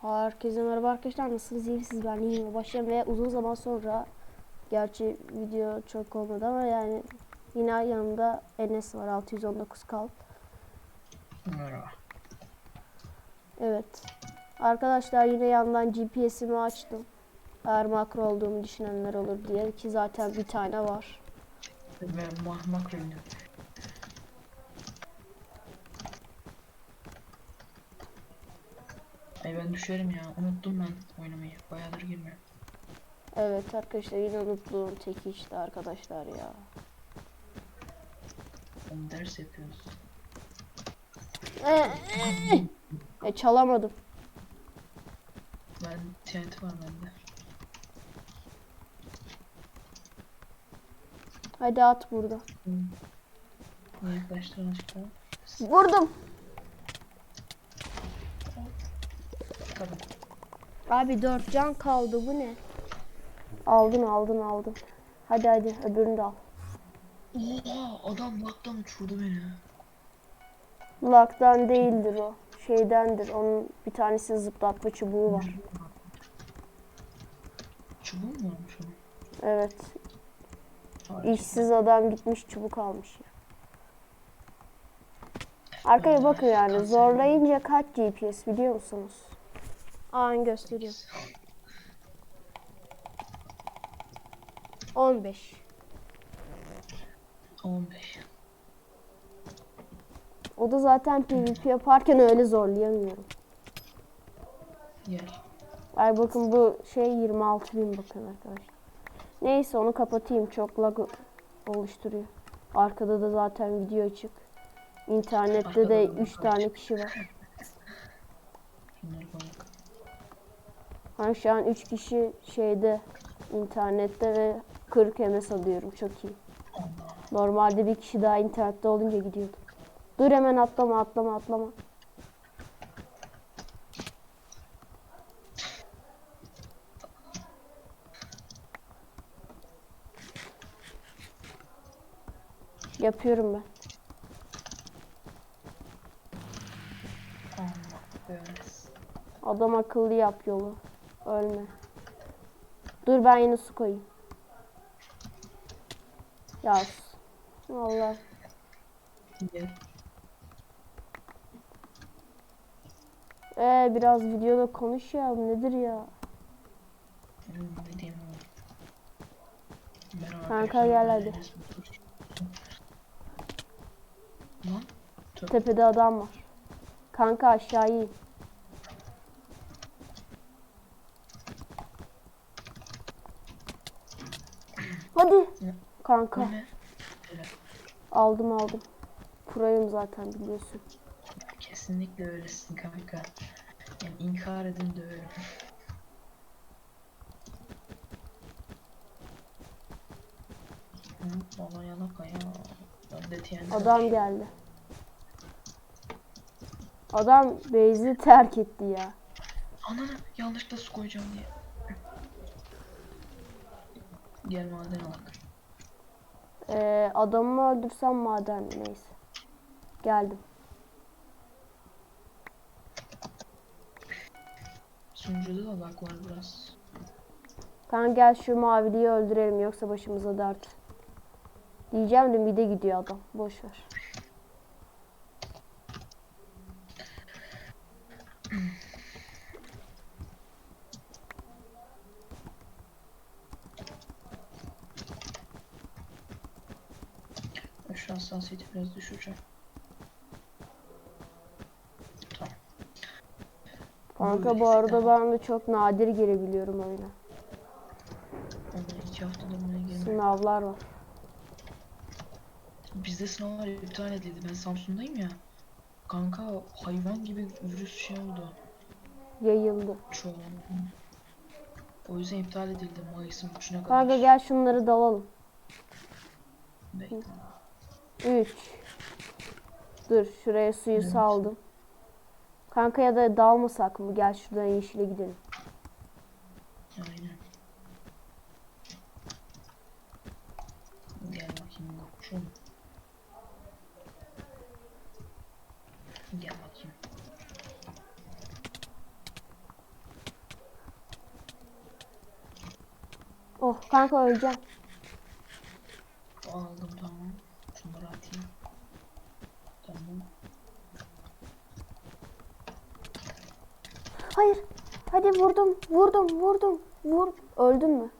Herkese merhaba arkadaşlar. Nasılsınız? İyi misiniz? Ben iyiyim. Başlayalım ve uzun zaman sonra gerçi video çok olmadı ama yani yine yanımda Enes var. 619 kalp. Merhaba. evet. Arkadaşlar yine yandan GPS'imi açtım. Eğer makro olduğumu düşünenler olur diye ki zaten bir tane var. Mah makro ünlü. Ay ben düşerim ya. Unuttum ben oynamayı. Bayağıdır girmiyorum. evet arkadaşlar yine unuttuğum tek işte arkadaşlar ya Oğlum ders yapıyoruz. e, çalamadım Ben TNT var bende. hadi at burada yaklaştırın aşkına. vurdum Tabii. Abi 4 can kaldı bu ne? Aldın aldın aldın. Hadi hadi öbürünü de al. Oha adam laktan uçurdu beni. Laktan değildir o. Şeydendir. Onun bir tanesi zıplatma çubuğu var. Çubuğu mu varmış onun? Evet. Harika. İşsiz adam gitmiş çubuk almış ya. Arkaya bakın yani zorlayınca kaç GPS biliyor musunuz? Aa gösteriyorum. 15. 15. O da zaten PvP yaparken öyle zorlayamıyorum. Gel. Ay bakın bu şey 26 bin bakın arkadaşlar. Neyse onu kapatayım çok lag oluşturuyor. Arkada da zaten video açık. İnternette de Arkada da 3 tane kişi var. Ben şu an 3 kişi şeyde internette ve 40 MS alıyorum çok iyi. Normalde bir kişi daha internette olunca gidiyordu. Dur hemen atlama atlama atlama. Yapıyorum ben. Adam akıllı yap yolu. Ölme. Dur ben yine su koyayım. Yaz. Allah. Ee biraz videoda konuş ya. bu Nedir ya? Kanka gel hadi. Tepede adam var. Kanka aşağı in. Hadi. Kanka ne? Aldım aldım. Pro'yum zaten biliyorsun. Kesinlikle öylesin kanka. Yani inkar edin de öyle. Valla yalaka ya. Adam geldi. Adam base'i terk etti ya. Ananı yanlışlıkla su koyacağım diye. Gel maden alak. Ee, adamı öldürsem maden neyse. Geldim. Sunucuda da lag var biraz. Kanka gel şu maviliyi öldürelim yoksa başımıza dert. Diyeceğim de mide gidiyor adam. Boş ver. Şu hassasiyeti biraz düşüreceğim. Kanka bu arada ben de çok nadir girebiliyorum oyuna. Vallahi iki haftadır buraya gelmiyorum. Sınavlar var. Bizde sınavlar iptal edildi. Ben Samsun'dayım ya. Kanka hayvan gibi virüs şey oldu. Yayıldı. Çoğu. O yüzden iptal edildi Mayıs'ın 3'üne kadar. Kanka gel şunları dalalım. Bekle. 3 Dur şuraya suyu evet. saldım. Kanka ya da dalmasak mı? Gel şuradan yeşile gidelim. Aynen. Gel bakayım kokuşum. Gel bakayım. Oh kanka öleceğim. Hadi vurdum. Vurdum. Vurdum. Vur. Öldün mü?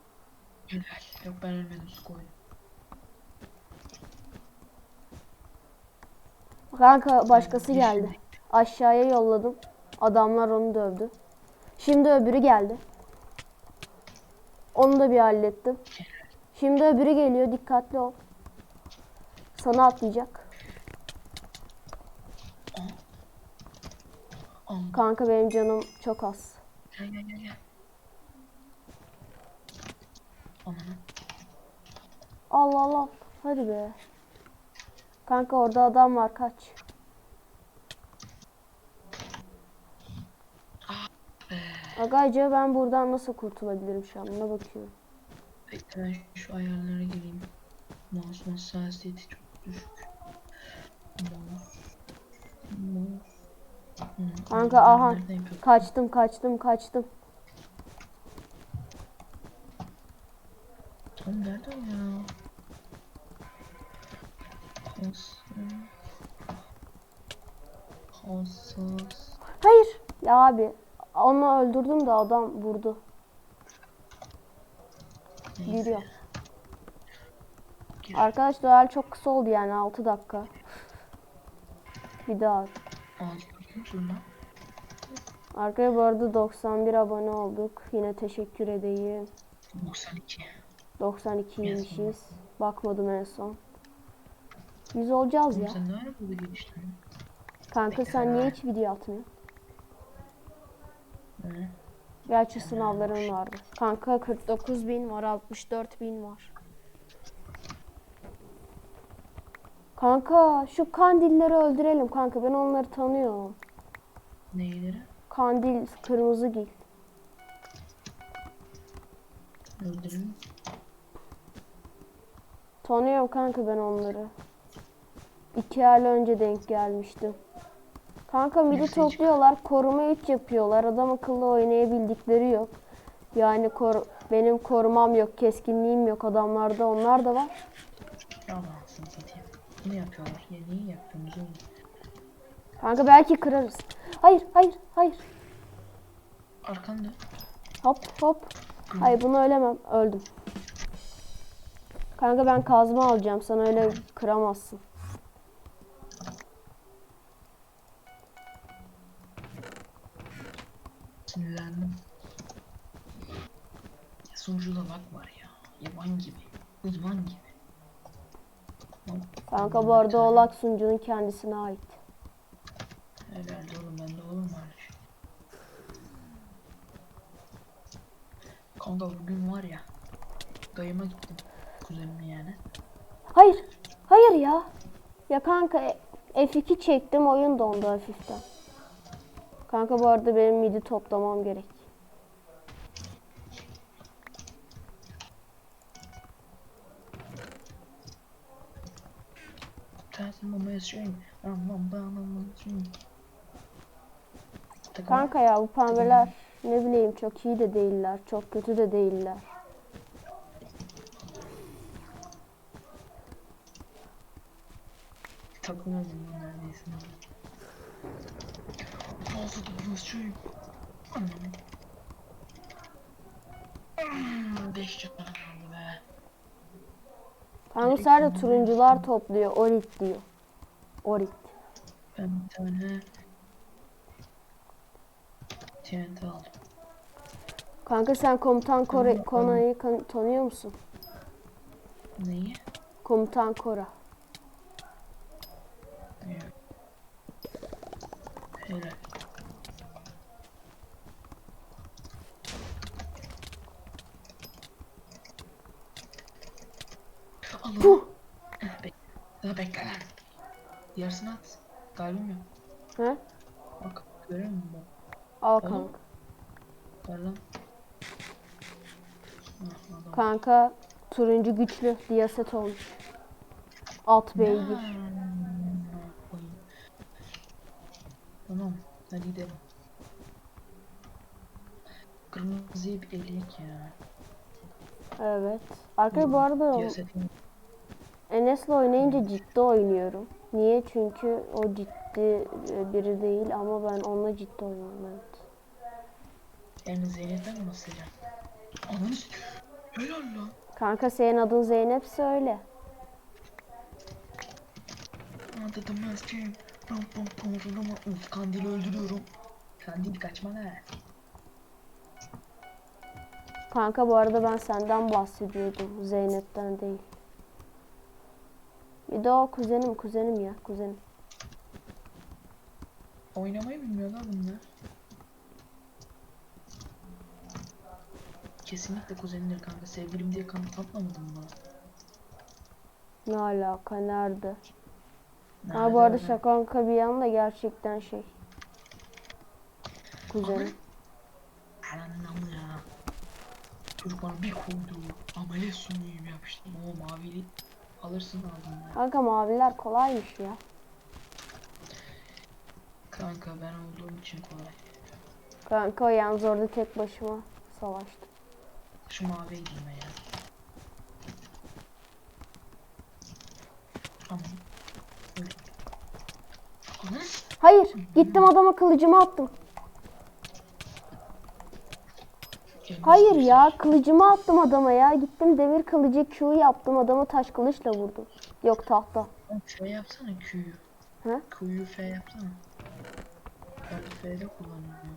Yok ben ölmedim su koydum. Kanka başkası geldi. Aşağıya yolladım. Adamlar onu dövdü. Şimdi öbürü geldi. Onu da bir hallettim. Şimdi öbürü geliyor. Dikkatli ol. Sana atlayacak. Kanka benim canım çok az. Gel gel gel gel. Ananı. Allah Allah. Hadi be. Kanka orada adam var kaç. Agayca ben buradan nasıl kurtulabilirim şu an? Buna bakıyorum. Bekle ben şu ayarlara gireyim. Mouse hassasiyeti çok düşük. Kanka aha. Kaçtım kaçtım kaçtım. Tam nerede ya? Hassas. Hassas. Hayır. Ya abi. Onu öldürdüm de adam vurdu. Neyse. Giriyor. Gir. Arkadaş duel çok kısa oldu yani 6 dakika. Bir daha. Ağzı lan? Arkaya bu arada 91 abone olduk. Yine teşekkür edeyim. 92. 92'ymişiz. Bakmadım en son. 100 olacağız ya. sen ne ara burada? Kanka sen niye hiç video atmıyorsun? Hı? Gerçi sınavların vardı. Kanka 49 bin var, 64 bin var. Kanka şu kandilleri öldürelim kanka. Ben onları tanıyorum. Neyleri? Kandil kırmızı gil. Öldürün. Tanıyorum kanka ben onları. İki ay önce denk gelmiştim. Kanka midi topluyorlar, koruma 3 yapıyorlar. Adam akıllı oynayabildikleri yok. Yani kor benim korumam yok, keskinliğim yok. Adamlarda onlar da var. Satayım. Ne yapıyorlar? Ya niye yapıyorsunuz? Kanka belki kırarız. Hayır, hayır, hayır. Arkanda. Hop hop. Hayır bunu ölemem. Öldüm. Kanka ben kazma alacağım. Sen öyle kıramazsın. Sinirlendim. Ya sunucuda lag var ya. Yaban gibi. Uzman gibi. Kanka bu arada o sunucunun kendisine ait. Herhalde oğlum bende olur mu öyle şey? Kanka bugün var ya. Dayıma gittim. Kuzenime yani. Hayır. Hayır ya. Ya kanka e- F2 çektim oyun dondu hafiften. Kanka bu arada benim midi toplamam gerek. Kanka ya bu pembeler ne bileyim çok iyi de değiller. Çok kötü de değiller. Ben neredeyse. Ağzı dolu yaşayayım. Hmm, Beş canım kaldı be. Kanka sadece turuncular topluyor. Orit diyor. Orit. Ben bir tane TNT aldım. Kanka sen komutan Kore, Kona'yı kan- tanıyor musun? Neyi? Komutan Kora. Yok. Helal. Allah. Puh. Eh, Bek Daha bekle lan. Yarısını at. Kalbim yok. He? Bak görüyor musun bak. Al kanka. Kanka turuncu güçlü diyaset olmuş. Alt beygir. Tamam. Hadi gidelim. Kırmızıyı bir eleyek ya. Evet. Arkadaşlar bu arada Siyasetin Enes'le oynayınca ciddi oynuyorum. Niye? Çünkü o ciddi e, biri değil ama ben onunla ciddi oynuyorum evet. Zeynep'ten mi bahsedeceğim? Ananı s- Helal lan. Kanka senin adın Zeynep söyle. Adı da mesleğim. Pam pam pam pam. Uf kandili öldürüyorum. Kandil kaçma lan. Kanka bu arada ben senden bahsediyordum. Zeynep'ten değil. Bir de o kuzenim kuzenim ya kuzenim. Oynamayı bilmiyorlar bunlar. Kesinlikle kuzenimdir kanka. Sevgilim diye kanıt atmamadın mı? Ne alaka nerede? Ha Nerede bu arada öyle? şaka kanka bir yana gerçekten şey. Kuzenim. Anam ya. Çocuk bana bir koydu. Amele sunuyum yapıştım. O mavili alırsın aldım ya. Kanka maviler kolaymış ya. Kanka ben olduğum için kolay. Kanka o yalnız orada tek başıma savaştım. Şu maviye girme ya. Anam. Hayır gittim adama kılıcımı attım. Hayır ya kılıcımı attım adama ya. Gittim demir kılıcı Q yaptım adamı taş kılıçla vurdum. Yok tahta. F yapsana Q'yu. He? Q'yu F yapsana. Ben F'de kullanıyorum.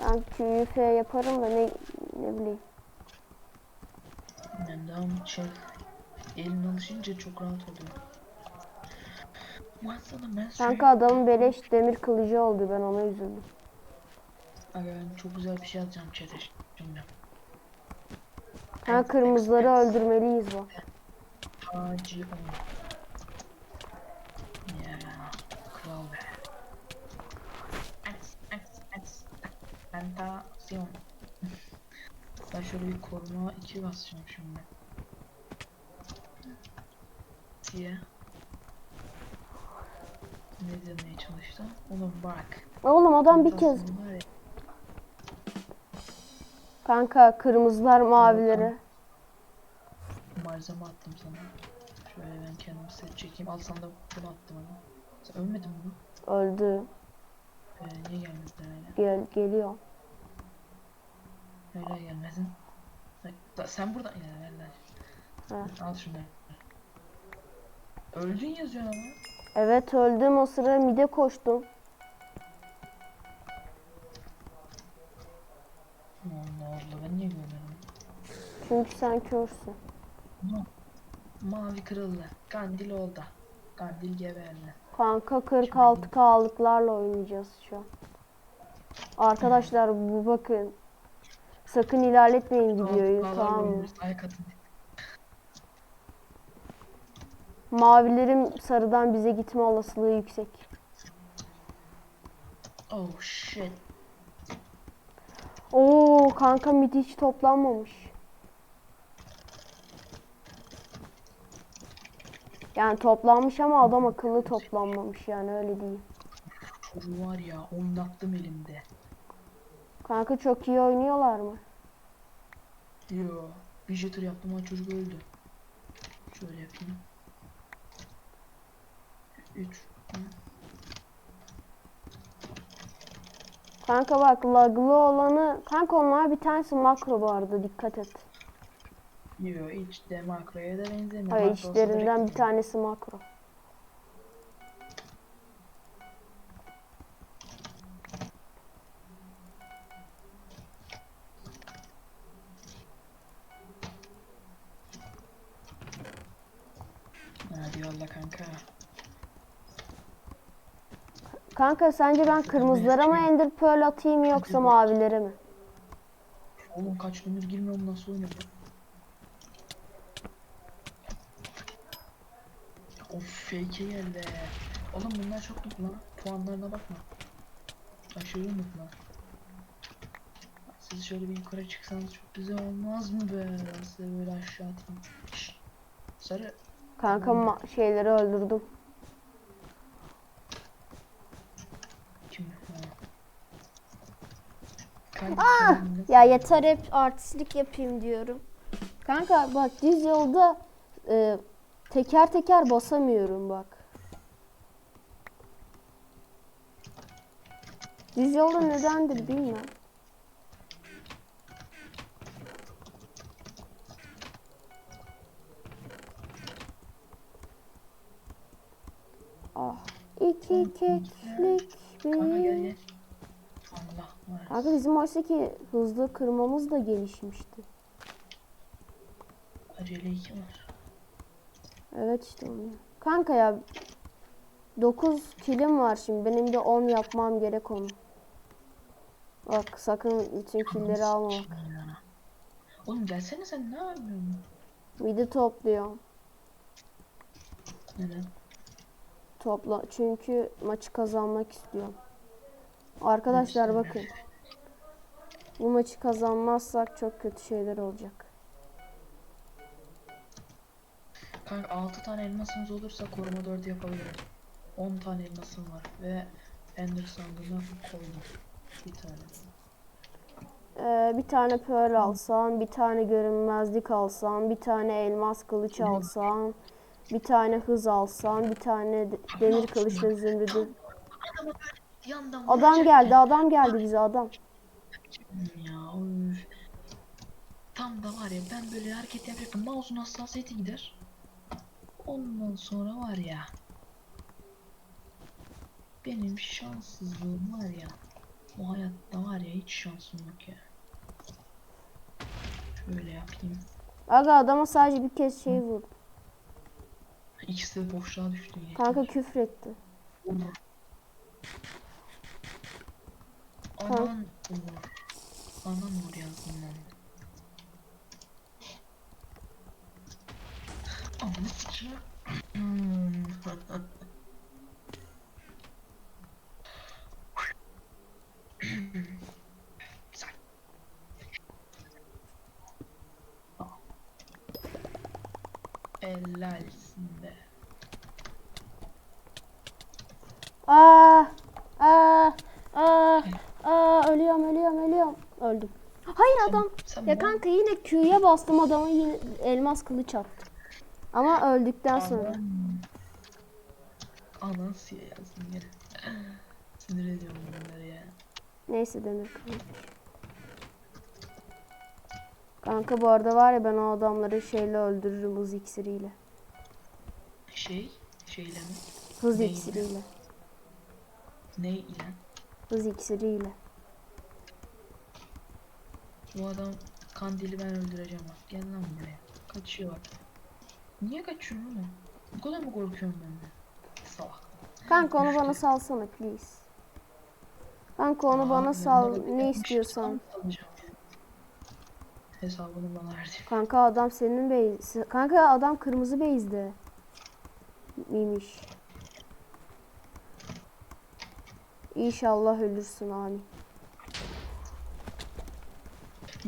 Ben Q'yu F yaparım da ne, ne bileyim. Yani daha şey elin alışınca çok rahat oluyor. Ben sana ben Kanka adamın beleş demir kılıcı oldu ben ona üzüldüm. Aga ben çok güzel bir şey yazacağım chat'e şimdi. Ha kırmızıları öldürmeliyiz bak. Hacı. Ya kral be. Aks aks aks. Tentasyon. Şöyle bir koruma 2 basacağım şimdi. Diye. Ne demeye çalıştım? Oğlum bak. Oğlum adam bir kez. Kanka kırmızılar mavileri. Malzeme attım sana. Şöyle ben kendimi set çekeyim. Al sana da bunu attım ama. Sen ölmedin mi? Öldü. Ee, niye gelmedin öyle? Gel geliyor. Öyle gelmedin. Bak, da- Sen buradan... Ver lan. Ha. Al şunu. Öldün yazıyor ama. Evet öldüm o sıra mide koştum. Allah Allah ben niye görmedim? Çünkü sen körsün. Ma Mavi kırıldı. Kandil oldu. Kandil geberdi. Kanka 46K'lıklarla oynayacağız şu an. Arkadaşlar bu bakın. Sakın ilerletmeyin videoyu tamam mı? atın. Mavilerin sarıdan bize gitme olasılığı yüksek. Oh shit. Oo kanka mid hiç toplanmamış. Yani toplanmış ama adam akıllı toplanmamış yani öyle değil. Var ya oynattım elimde. Kanka çok iyi oynuyorlar mı? Yo. Bir jitter yaptım ama çocuk öldü. Şöyle yapayım. 3 Kanka bak laglı olanı kanka onlar bir tanesi makro bu arada dikkat et. Yo hiç de makroya da benzemiyor. Hayır Makro içlerinden bir tanesi makro. Kanka. Kanka sence ben kırmızılara mı ender pearl atayım yoksa mavilere mi? Oğlum kaç gündür girmiyorum nasıl oynuyor bu? Of fake'e geldi. Oğlum bunlar çok mutlu lan. Puanlarına bakma. Aşırı mutlu. Siz şöyle bir yukarı çıksanız çok güzel olmaz mı be? Ben size böyle aşağı atayım. Şşt. Sarı. Kanka ma- şeyleri öldürdüm. Ah! Ya yeter hep artistlik yapayım diyorum. Kanka bak düz yolda e, teker teker basamıyorum bak. Düz yolda nedendir bilmem. İki keklik Kanka gel bir. Kanka bizim oysa ki hızlı kırmamız da gelişmişti. Acele iki var. Evet işte onu. Kanka ya 9 kilim var şimdi. Benim de 10 yapmam gerek onu. Bak sakın bütün killeri alma bak. Oğlum gelsene sen ne yapıyorsun? Midi topluyorum. Neden? Topla çünkü maçı kazanmak istiyorum. Arkadaşlar bakın. Bu maçı kazanmazsak çok kötü şeyler olacak. Kanka 6 tane elmasımız olursa koruma 4 yapabiliriz. 10 tane elmasım var ve Ender sandığına koydum. Bir tane. Ee, bir tane pearl alsam, bir tane görünmezlik alsam, bir tane elmas kılıç alsam, bir tane hız alsam, bir tane de- demir kılıçla zümrüdü. Adama yandan Adam vuracak geldi, adam geldi bize adam. Ya üf. Tam da var ya ben böyle hareket yapacaktım. Mouse'un hassasiyeti gider. Ondan sonra var ya. Benim şanssızlığım var ya. Bu hayatta var ya hiç şansım yok ya. Şöyle yapayım. Aga adama sadece bir kez şey vurdu. İkisi de boşluğa düştü yine. Kanka küfretti. Umur. Aman Umur. Aman Umur yazdım ben. Ananı sikeyim. Hmm. Güzel. Helalsin be. Aa, aa, aa, aa, ölüyorum, ölüyorum, ölüyorum. Öldüm. Hayır adam. Sen Ya bu- kanka yine Q'ya bastım adama yine elmas kılıç attı. Ama öldükten sonra. Anasya yazdım yine. Sinir ediyorum bunları ya. Neyse kılıç. Kanka bu arada var ya ben o adamları şeyle öldürürüm hız iksiriyle. Şey, şeyle mi? Hız Neyle? iksiriyle. Ne ile? Hız iksiriyle. Bu adam kandili ben öldüreceğim bak. Gel lan buraya. Kaçıyor. Niye kaçıyorsun oğlum? Bu kadar mı korkuyorsun benden? Salak. Kanka onu bana salsana please. Kanka onu Aa, bana sal ne istiyorsan. Hesabını bana verdi. Kanka adam senin base. Kanka adam kırmızı base'de. Miymiş. İnşallah ölürsün amin.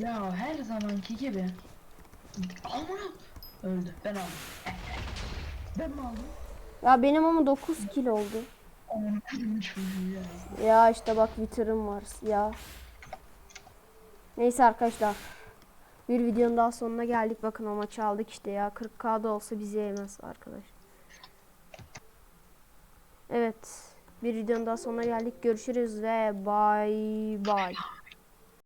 Ya her zamanki gibi. Amına. Öldü. Ben aldım. Ben mi aldım? Ya benim ama 9 kill oldu. Çocuğu ya. Ya işte bak Twitter'ım var ya. Neyse arkadaşlar. Bir videonun daha sonuna geldik. Bakın o maçı aldık işte ya. 40k'da olsa bizi yemez arkadaş. Evet. Bir videonun daha sonuna geldik. Görüşürüz ve bye bye.